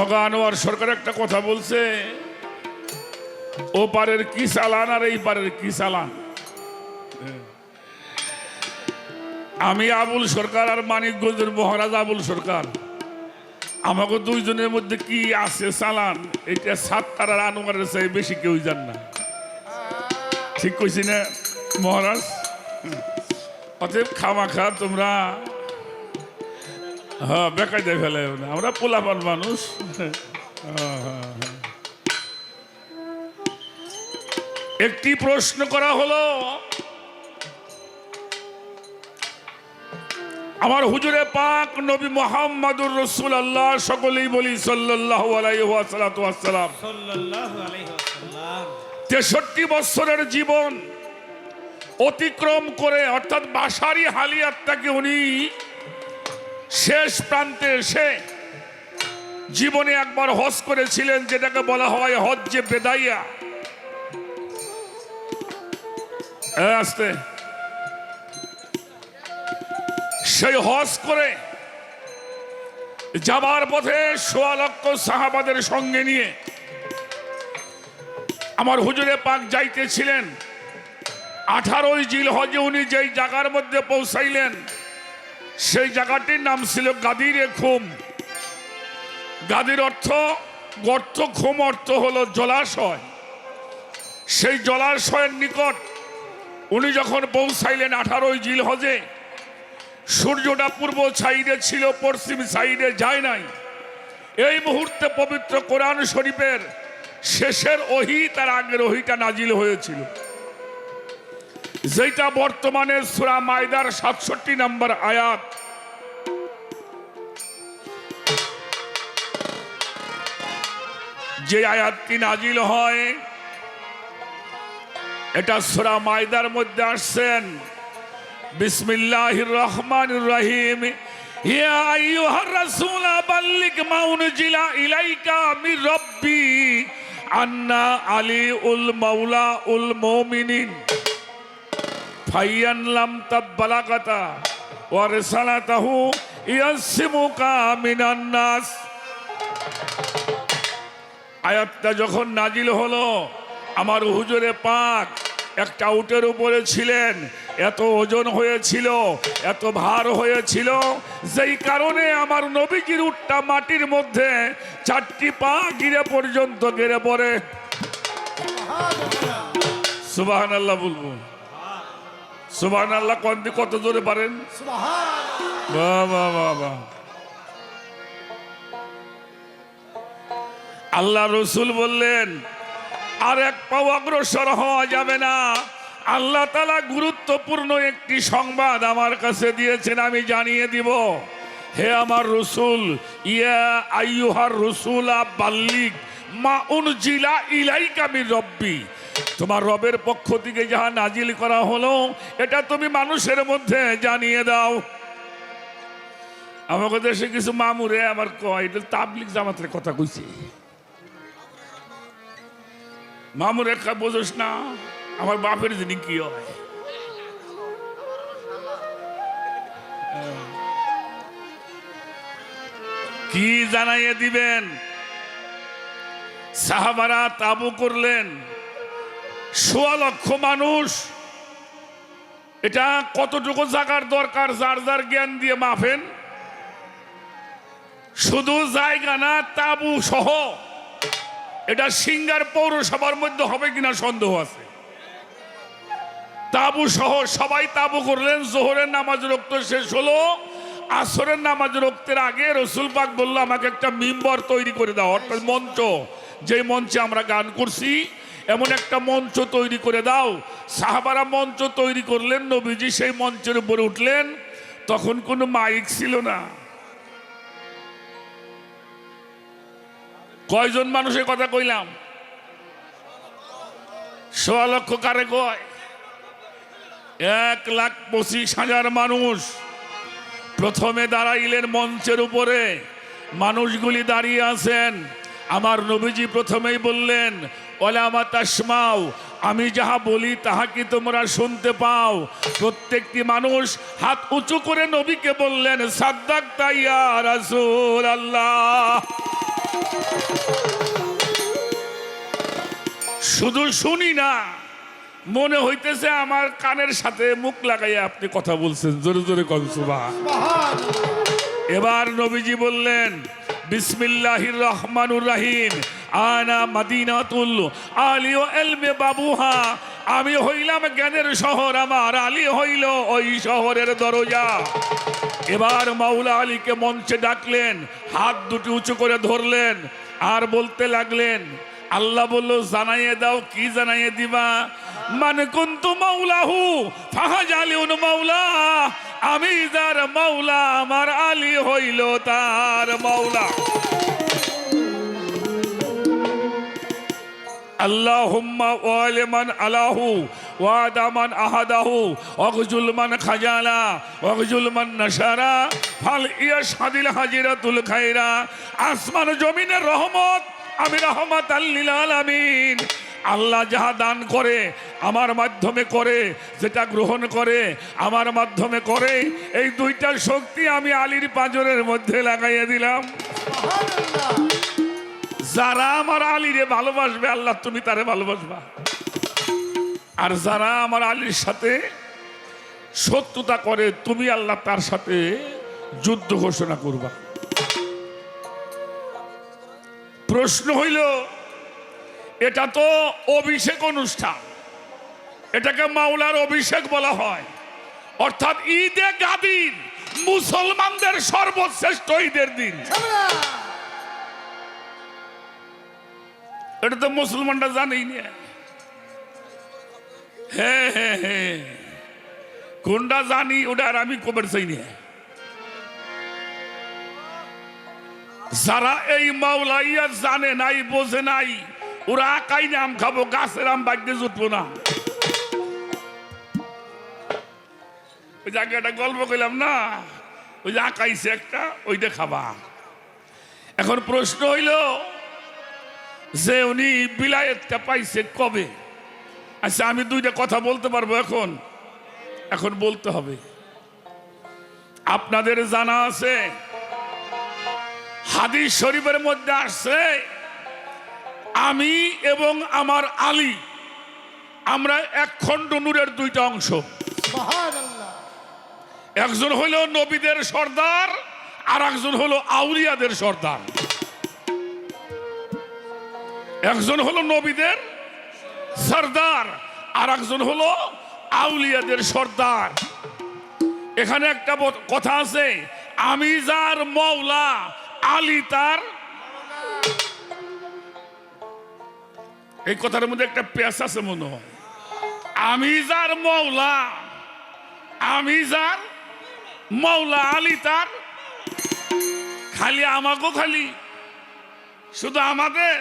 মগা আনোয়ার সরকার একটা কথা বলছে, ও পারের কি চালান আর এই পারের কি চালান আমি আবুল সরকার আর মানিকগঞ্জের মহারাজ আবুল সরকার। আমাকে দুইজনের মধ্যে কি আছে চালান এটা সাত তারার আনোয়ারের চাই বেশি কেউ জান না। ঠিক কইছি না, মহারাজ? অতএব খামাখা তোমরা হ্যাঁ দিয়ে ফেলে আমরা পোলাপান মানুষ। একটি প্রশ্ন করা হলো আমার হুজুরে পাক নবী মোহাম্মদুর রসুল আল্লাহ সকলেই বলি সাল্লাহ আলাইসালাম তেষট্টি বছরের জীবন অতিক্রম করে অর্থাৎ বাসারি হালিয়াতটাকে উনি শেষ প্রান্তে এসে জীবনে একবার হজ করেছিলেন যেটাকে বলা হয় হজ্জে বেদাইয়া। এ, আস্তে। সেই হজ করে যাবার পথে সোয়া লক্ষ সাহাবাদের সঙ্গে নিয়ে আমার হুজুরে পাক যাইতেছিলেন। আঠারোই জিল হজে উনি যেই জায়গার মধ্যে পৌঁছাইলেন সেই জায়গাটির নাম ছিল গাদিরে খুম। গাদির অর্থ, গর্ত খুম অর্থ হলো জলাশয়। সেই জলাশয়ের নিকট উনি যখন পৌঁছাইলেন আঠারোই জিল হজে সূর্যটা পূর্ব সাইডে ছিল, পশ্চিম সাইডে যায় নাই। এই মুহূর্তে পবিত্র কোরআন শরীফের শেষের ওহি, তার আগের ওহিটা নাজিল হয়েছিল। যেটা বর্তমানে সুরা মায়দার সাতষট্টি নম্বর আয়াত। যে আয়াতটি নাজিল হয়, এটা সুরা মায়দার মধ্যে আসছেন। বিসমিল্লাহির রহমানির রহিম। আন্না আলী উল মৌলা উল মুমিনিন। ফাইয়ান লাম তাবলাগাতা ওয়া রিসালাতাহু ইয়াসিমুকা মিনান নাস। আয়াতটা যখন নাজিল হলো, আমার হুজুরে পাক একটা উটের উপরে ছিলেন, এত ওজন হয়েছিল, এত ভার হয়েছিল, যেই কারণে আমার নবীজির উটটা মাটির মধ্যে চারটি পা গিরে পর্যন্ত গেড়ে পড়ে। সুবাহান আল্লাহ বলব। সুবাহান আল্লাহ কন্দি কত জোরে পারেন? বাহ বাহ বাহ বাহ। আল্লাহ রসুল বললেন আর এক পাও অগ্রসর হওয়া যাবে না। আল্লাহ তালা গুরুত্বপূর্ণ একটি সংবাদ আমার কাছে দিয়েছেন আমি জানিয়ে দিব। হে আমার রসুল ইয়া আইয়ুহার রসুলা বাল্লিক মা উনজিলা ইলাইকামি রব্বি। তোমার রবের পক্ষ থেকে যাহা নাজিল করা হলো, এটা তুমি মানুষের মধ্যে জানিয়ে দাও। আমাকে দেশে কিছু মামুরে আমার কয়, এটা তাবলিক জামাতের কথা কইছে। মামুর একটা, বোঝস না, আমার বাপের যিনি কি হয়? কি জানাইয়ে দিবেন? সাহাবারা তাবু করলেন। সোয়া লক্ষ মানুষ। এটা কতটুকু জায়গার দরকার? যার যার জ্ঞান দিয়ে মাফেন শুধু জায়গা না, তাবু সহ। এটা সিঙ্গার পৌরসভার মধ্যে হবে কিনা সন্দেহ আছে। তাবু সহ সবাই তাবু করলেন। জোহরের নামাজ রক্ত শেষ হলো। আসরের নামাজ রক্তের আগে রসুল পাক বলল, আমাকে একটা মিম্বর তৈরি করে দাও। অর্থাৎ মঞ্চ। যে মঞ্চে আমরা গান করছি এমন একটা মঞ্চ তৈরি করে দাও। সাহাবারা মঞ্চ তৈরি করলেন, নবীজি সেই মঞ্চের উপরে উঠলেন। তখন কোনো মাইক ছিল না। কয়জন মানুষের কথা কইলাম? সোয়া লক্ষ কারে কয়? এক লাখ পঁচিশ হাজার মানুষ। প্রথমে দাঁড়াইলেন মঞ্চের উপরে। মানুষগুলি দাঁড়িয়ে আছেন। আমার নবীজি প্রথমেই বললেন ওলামা তাসমাও আমি যাহা বলি তাহা কি তোমরা শুনতে পাও? প্রত্যেকটি মানুষ হাত উঁচু করে নবীকে বললেন সাদ্দাক তাইয়া রাসূল আল্লাহ শুধু শুনি না মনে হইতেছে আমার কানের সাথে মুখ লাগাইয়া আপনি কথা বলছেন জোরে জোরে কনসুবা এবার নবীজি বললেন বিসমিল্লাহির রহমানুর রাহিম আনা মাদিনাতুল আলিও এলমে বাবুহা। আমি হইলাম জ্ঞানের শহর আমার, আলী হইল ওই শহরের দরজা। এবার মাওলা আলীকে মঞ্চে ডাকলেন, হাত দুটি উঁচু করে ধরলেন, আর বলতে লাগলেন, আল্লাহ বলল, জানাইয়ে দাও, কি জানাইয়ে দিবা? মানে কুন্তু মাওলাহু, ফাহাজ আলিউন মাওলা, আমি যার মাওলা, আমার আলী হইল তার মাওলা। ওয়ালেমান আহাদাহু অকজুলমান নাসারা ফাল ইয়া আসমান জমিনের রহমত আমি রহমত আল্লাহ যাহা দান করে, আমার মাধ্যমে করে, যেটা গ্রহণ করে, আমার মাধ্যমে করে, এই দুইটার শক্তি আমি আলীর পাঁজরের মধ্যে লাগাইয়া দিলাম। যারা আমার আলীরে ভালোবাসবে, আল্লাহ তুমি তারে ভালোবাসবা। আর যারা আমার আলীর সাথে শত্রুতা করে, তুমি আল্লাহ তার সাথে যুদ্ধ ঘোষণা করবা। প্রশ্ন হইল, এটা তো অভিষেক অনুষ্ঠান। এটাকে মাওলার অভিষেক বলা হয়। অর্থাৎ ঈদে গাদিন মুসলমানদের সর্বশ্রেষ্ঠ ঈদের দিন। এটা তো মুসলমানরা জানেই না। হ্যাঁ হ্যাঁ হ্যাঁ কোনটা জানি, ওটা আর আমি কবের চাই না। যারা এই মাওলাইয়া জানে নাই, বোঝে নাই, ওরা আকাই আম খাব, গাছের আম বাগতে জুটবো না। ওই যে আগে একটা গল্প কইলাম না, ওই যে আঁকাইছে একটা, ওইটা খাবা। এখন প্রশ্ন হইল যে উনি বিলায়েতটা পাইছে কবে? আচ্ছা আমি দুইটা কথা বলতে পারব এখন। এখন বলতে হবে। আপনাদের জানা আছে হাদিস শরীফের মধ্যে আসছে আমি এবং আমার আলী আমরা এক খণ্ড নূরের দুইটা অংশ। একজন হলো নবীদের সর্দার আর একজন হলো আউলিয়াদের সর্দার। একজন হলো নবীদের সর্দার আর একজন হলো আউলিয়াদের সর্দার। এখানে একটা কথা আছে, আমি যার মৌলা আলী তার এই কথার মধ্যে একটা পেশ আছে মনে হয়। আমি যার মৌলা আমি যার মৌলা আলী তার। খালি আমাকেও খালি, শুধু আমাদের।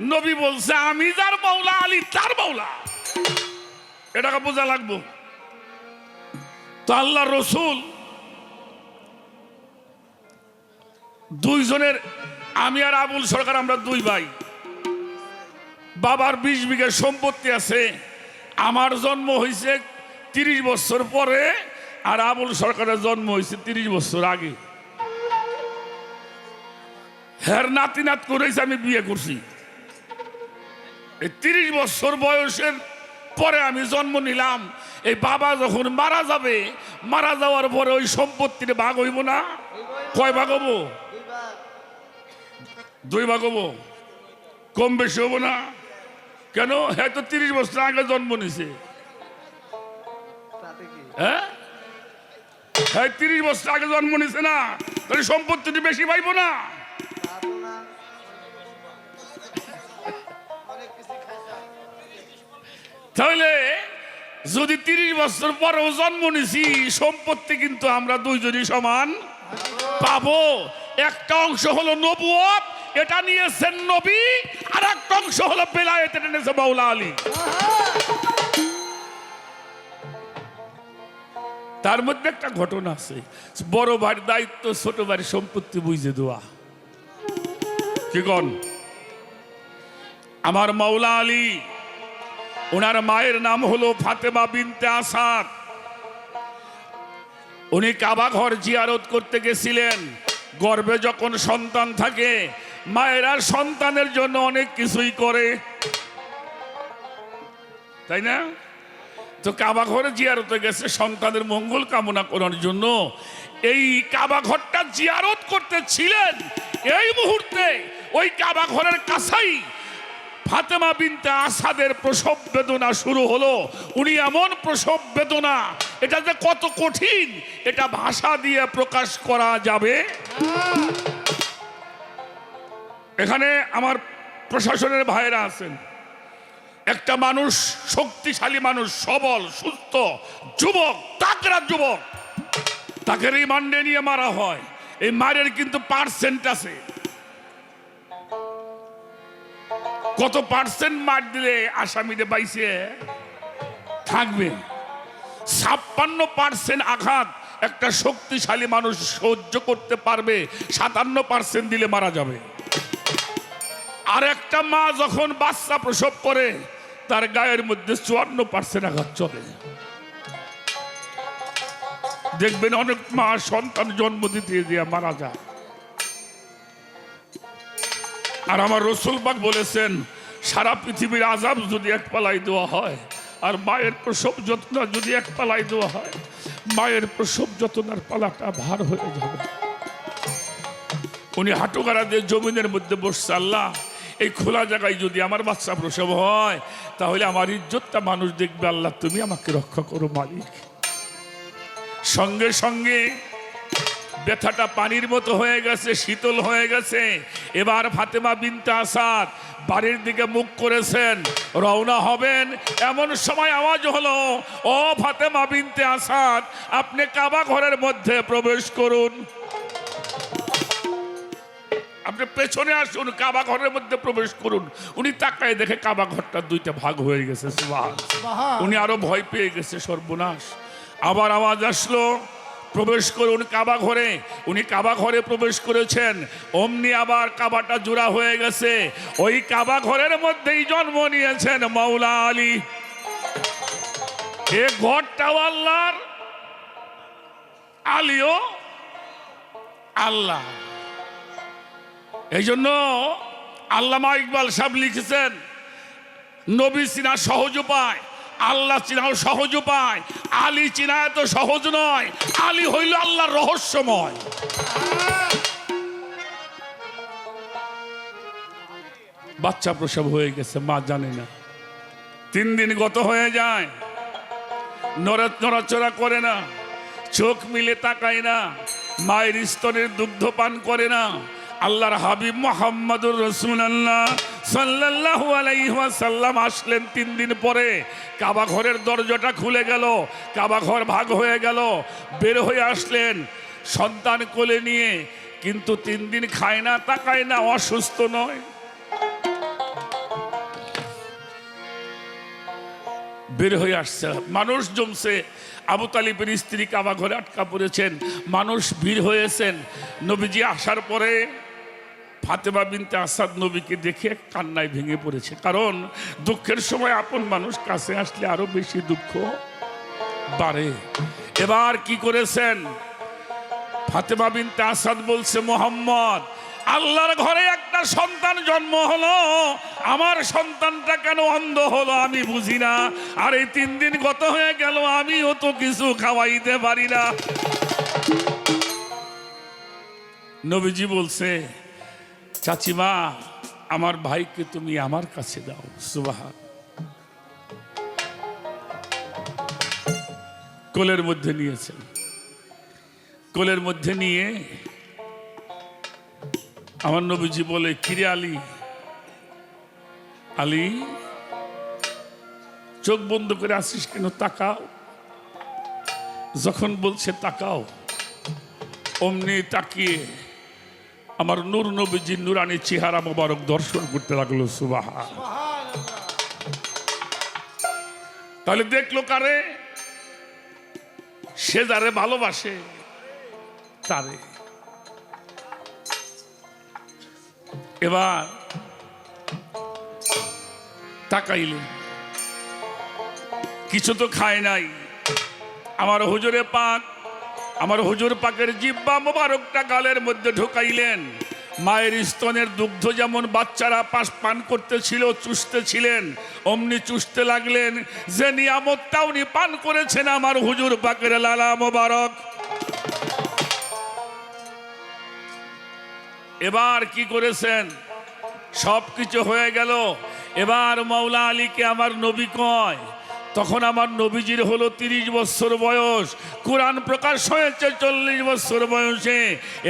নবী বলছে, আমি যার মৌলা আলী তার মৌলা এটাকে বোঝা লাগবো? তো আল্লাহ রসুল দুইজনের, আমি আর আবুল সরকার, আমরা দুই ভাই। বাবার বিশ বিঘে সম্পত্তি আছে, আমার জন্ম হয়েছে তিরিশ বছর পরে, আর আবুল সরকারের জন্ম হয়েছে তিরিশ বছর আগে। হ্যার নাতি নাত করেছে আমি বিয়ে করছি। এই তিরিশ বছর বয়সের পরে আমি জন্ম নিলাম। এই বাবা যখন মারা যাবে, মারা যাওয়ার পরে ওই সম্পত্তির ভাগ হইব না? কয় ভাগ হব? দুই ভাগ হব। কম বেশি হব না? কেন? হ্যাঁ তো তিরিশ বছর আগে জন্ম নিছে। হ্যাঁ? হ্যাঁ তিরিশ বছর আগে জন্ম নিছে না। সম্পত্তিটি বেশি পাইবো না? তাহলে যদি তিরিশ বছর পরেও জন্ম নিছি, সম্পত্তি কিন্তু আমরা দুইজনই সমান পাবো। একটা অংশ হলো নবুয়ত এটা নিয়েছেন নবী আর একটা অংশ হলো বেলায়েত, এটা নিয়েছে মাওলা আলী। তার মধ্যে একটা ঘটনা আছে। বড় ভাইয়ের দায়িত্ব, ছোট ভাইয়ের সম্পত্তি বুঝে দেওয়া। কি কন? আমার মাওলা আলী ওনার মায়ের নাম হলো ফাতেমা বিনতে আসাদ। উনি কাবা ঘর জিয়ারত করতে গেছিলেন। গর্বে যখন সন্তান থাকে, মায়েরা সন্তানের জন্য অনেক কিছুই করে। তাই না? তো কাবা ঘরে জিয়ারতে গেছে, সন্তানের মঙ্গল কামনা করার জন্য। এই কাবা ঘরটা জিয়ারত করতে ছিলেন। এই মুহূর্তে ওই কাবা ঘরের কাছেই ফাতেমা বিনতে আসাদের প্রসব বেদনা শুরু হলো। উনি এমন প্রসব বেদনা, এটা যে কত কঠিন, এটা ভাষা দিয়ে প্রকাশ করা যাবে। এখানে আমার প্রশাসনের ভাইরা আছেন। একটা মানুষ, শক্তিশালী মানুষ, সবল, সুস্থ, যুবক, তাকরা যুবক। তাকে রিমান্ডে নিয়ে মারা হয়। এই মারের কিন্তু পার্সেন্ট আছে। কত পার্সেন্ট মার দিলে আসামিদের বাইসে? থাকবে। ছাপ্পান্ন পার্সেন্ট আঘাত একটা শক্তিশালী মানুষ সহ্য করতে পারবে, সাতান্ন পার্সেন্ট দিলে মারা যাবে। আর একটা মা যখন বাচ্চা প্রসব করে, তার গায়ের মধ্যে চুয়ান্ন পার্সেন্ট আঘাত চলে। দেখবেন অনেক মা সন্তান জন্ম দিতে দিয়ে মারা যায়। আর আমার রসুল রসুলবাগ বলেছেন, সারা পৃথিবীর আজাব যদি এক পালাই দেওয়া হয়, আর মায়ের প্রসব যত্ন যদি এক পালাই দেওয়া হয়, মায়ের প্রসব যত্নার পালাটা ভার হয়ে যাবে। উনি হাঁটুগাড়া দিয়ে জমিনের মধ্যে বসছে, আল্লাহ, এই খোলা জায়গায় যদি আমার বাচ্চা প্রসব হয়, তাহলে আমার ইজ্জতটা মানুষ দেখবে, আল্লাহ, তুমি আমাকে রক্ষা করো মালিক। সঙ্গে সঙ্গে ব্যথাটা পানির মতো হয়ে গেছে শীতল হয়ে গেছে। এবার ফাতেমা বিনতে আসাদ বাড়ির দিকে মুখ করেছেন রওনা হবেন। এমন সময় আওয়াজ হলো ও ফাতেমা বিনতে আসাদ আপনি কাবা ঘরের মধ্যে প্রবেশ করুন। আপনি পেছনে আসুন কাবা ঘরের মধ্যে প্রবেশ করুন। উনি তাকায় দেখে কাবা ঘরটা দুইটা ভাগ হয়ে গেছে। উনি আরও ভয় পেয়ে গেছে সর্বনাশ। আবার আওয়াজ আসলো প্রবেশ করুন কাবা ঘরে, উনি কাবা ঘরে প্রবেশ করেছেন। অমনি আবার কাবাটা জোড়া হয়ে গেছে। ওই কাবা ঘরের মধ্যেই জন্ম নিয়েছেন মাওলা আলী। এ ঘরটাও আল্লাহর? আলীও? আল্লাহ। এই জন্য আল্লামা ইকবাল সাহেব লিখেছেন, নবী চিনা সহজ উপায়। আল্লাহ চিনাও সহজ উপায়। আলী চিনা এত সহজ নয়। আলী হইল আল্লাহর রহস্যময়। বাচ্চা প্রসব হয়ে গেছে, মা জানে না। তিন দিন গত হয়ে যায়। নড়া নড়াচড়া করে না। চোখ মিলে তাকায় না। মায়ের স্তনের দুগ্ধ পান করে না। আল্লাহর হাবিব মোহাম্মদুর রসুল্লাহ সাল্লাল্লাহু আলাইহি ওয়াসাল্লাম আসলেন তিন দিন পরে। কাবা ঘরের দরজাটা খুলে গেল, কাবা ঘর ভাগ হয়ে গেল, বের হয়ে আসলেন সন্তান কোলে নিয়ে। কিন্তু তিন দিন খায় না, তাকায় না, অসুস্থ নয়। বের হয়ে আসছে। মানুষ জমছে। আবু তালিবের স্ত্রী কাবা ঘরে আটকা পড়েছেন। মানুষ ভিড় হয়েছেন। নবীজি আসার পরে ফাতেমা বিনতে আসাদ নবীকে দেখে কান্নায় ভেঙে পড়েছে। কারণ দুঃখের সময় আপন মানুষ কাছে আসলে আরও বেশি দুঃখ বাড়ে। এবার কি করেছেন? ফাতেমা বিনতে আসাদ বলছে, মোহাম্মদ, আল্লাহর ঘরে একটা সন্তান জন্ম হলো। আমার সন্তানটা কেন অন্ধ হলো আমি বুঝি না। আর এই তিন দিন গত হয়ে গেল, আমিও তো কিছু খাওয়াইতে পারি না। নবীজি বলছে চাচিমা, আমার ভাইকে তুমি আমার কাছে দাও। সুবাহ কোলের মধ্যে নিয়েছেন। কোলের মধ্যে নিয়ে আমার নবীজি বলে, কিরে আলী? আলী, চোখ বন্ধ করে আসিস কেন? তাকাও। যখন বলছে তাকাও, অমনি তাকিয়ে আমার নূর নবীজি নুরানি চেহারা মোবারক দর্শন করতে লাগল সুবাহা তাহলে দেখল কারে? সে যারে ভালোবাসে, তারে। এবার তাকাইলেন কিছু তো খায় নাই। আমার হুজুরে পাক আমার হুজুর পাকের জিব্বা মোবারকটা গালের মধ্যে ঢুকাইলেন। মায়ের স্তনের দুগ্ধ যেমন বাচ্চারা পাশ পান করতেছিল, চুষতেছিলেন, অমনি চুষতে লাগলেন, যে নিয়ামতটা উনি পান করেছেন আমার হুজুর পাকের লালা মোবারক। এবার কি করেছেন? সব কিছু হয়ে গেল। এবার মৌলা আলীকে আমার নবী কয় তখন আমার নবীজির হলো তিরিশ বছর বয়স, কোরআন প্রকাশ হয়েছে চল্লিশ বছর বয়সে।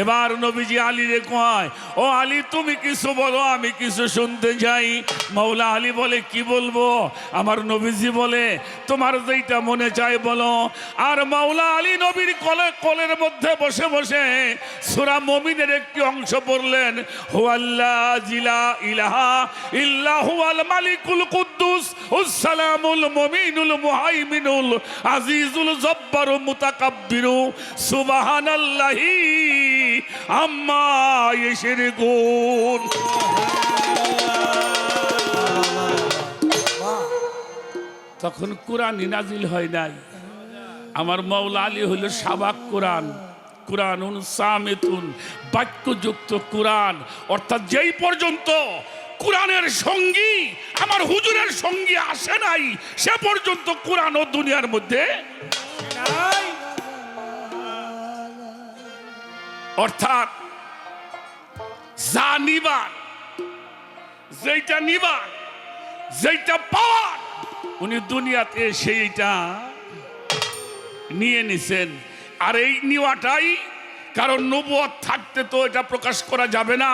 এবার নবীজি আলী রে কয়, ও আলী, তুমি কিছু বলো, আমি কিছু শুনতে চাই। মৌলা আলী বলে, কি বলব? আমার নবীজি বলে, তোমার যেইটা মনে চায় বলো। আর মৌলা আলী নবীর কলে, কলের মধ্যে বসে বসে সুরা মমিনের একটি অংশ পড়লেন হুয়াল্লা জিলা ইলাহা ইল্লা হুয়াল মালিকুল কুদ্দুস উসসালামুল মুমিনুল মুহাইমিনুল আজিজুল জব্বার মুতাকাব্বিরু সুবহানাল্লাহি আম্মা ইশরিকুন। তখন কোরআন নাজিল হয় নাই। আমার মৌলা আলী হইল সাবাক কোরআন। কোরআনুন সামেতুন। বাক্যযুক্ত কোরআন। অর্থাৎ যেই পর্যন্ত কোরআনের সঙ্গী, আমার হুজুরের সঙ্গী আসে নাই, সে পর্যন্ত কোরআন ও দুনিয়ার মধ্যে অর্থাৎ যা নিবার, যেইটা নিবার, যেইটা পাওয়ার, উনি দুনিয়াতে সেইটা নিয়ে নিছেন। আর এই নেওয়াটাই কারণ নবুয়ত থাকতে তো এটা প্রকাশ করা যাবে না।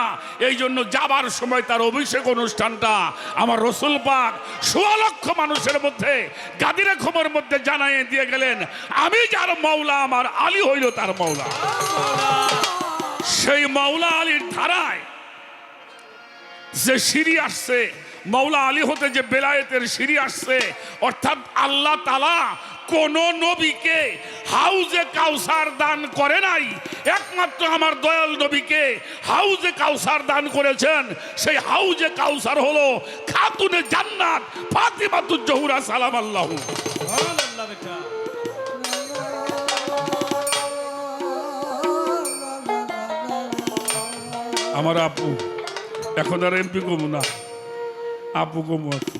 এই জন্য যাবার সময় তার অভিষেক অনুষ্ঠানটা আমার রসুল পাক সোয়া লক্ষ মানুষের মধ্যে, গাদিরে খবর মধ্যে জানাইয়ে দিয়ে গেলেন, আমি যার মৌলা আমার আলী হইল তার মৌলা সেই মাওলা আলীর ধারায় যে সিঁড়ি আসছে মাওলা আলী হতে যে বেলায়েতের সিঁড়ি আসছে, অর্থাৎ আল্লাহ তালা কোন নবীকে হাউজে কাউসার দান করে নাই। একমাত্র আমার দয়াল নবীকে হাউজে কাউসার দান করেছেন। সেই হাউজে কাউসার হলো খাতুনে জান্নাত ফাতিমাতুজ জহুরা সালাম আল্লাহ আমার আপু এখন আর এমপি কমু না। আপু আছে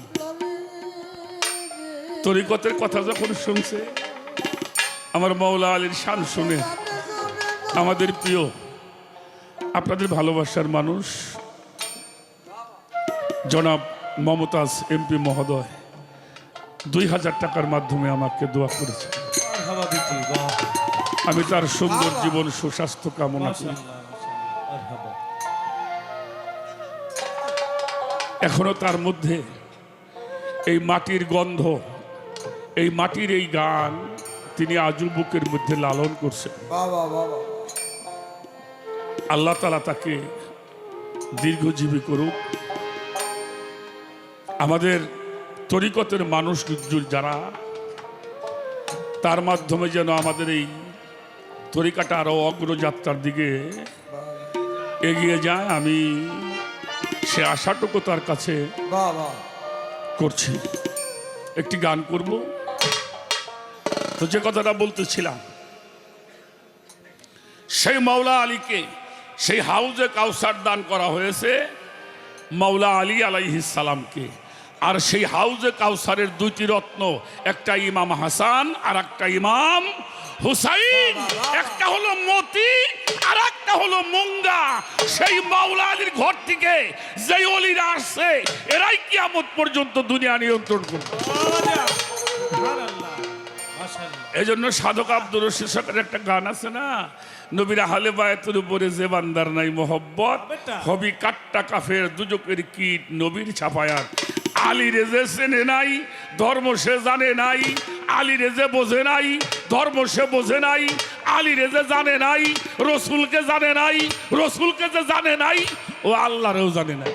তরিকতের কথা যখন শুনছে আমার মৌলা আলীর শান শুনে আমাদের প্রিয় আপনাদের ভালোবাসার মানুষ জনাব মমতাজ এমপি মহোদয় দুই হাজার টাকার মাধ্যমে আমাকে দোয়া করেছে আমি তার সুন্দর জীবন সুস্বাস্থ্য কামনা করি। এখনও তার মধ্যে এই মাটির গন্ধ এই মাটির এই গান তিনি আজু বুকের মধ্যে লালন করছেন। আল্লাহ তালা তাকে দীর্ঘজীবী করুক। আমাদের তরিকতের মানুষ যারা তার মাধ্যমে যেন আমাদের এই তরিকাটা আরও অগ্রযাত্রার দিকে এগিয়ে যায়। আমি সে আশাটুকু তার কাছে করছি। একটি গান করব। তো যে কথাটা বলতেছিলাম সেই মাওলা আলীকে সেই হাউজে কাউসার দান করা হয়েছে মাওলা আলী আলাইহিস সালামকে। আর সেই হাউজে কাউসারের দুইটি রত্ন একটা ইমাম হাসান আর একটা ইমাম হুসাইন। একটা হলো মতি আর একটা হলো মুঙ্গা। সেই মাওলা আলীর ঘর থেকে যেই অলিরা আসছে এরাই কিয়ামত পর্যন্ত দুনিয়া নিয়ন্ত্রণ করবে। এই জন্য সাধক আব্দুর রশিদ সরকারের একটা গান আছে না? নবীরা হালে বায়তের উপরে যে বান্দার নাই মোহব্বত হবি কাট্টা কাফের দুজকের কীট নবীর ছাপায়াত আলী রেজে চেনে নাই ধর্ম সে জানে নাই আলী রেজে বোঝে নাই ধর্ম সে বোঝে নাই আলী রেজে জানে নাই, রসুলকে জানে নাই, রসুলকে যে জানে নাই, ও আল্লাহরেও জানে নাই।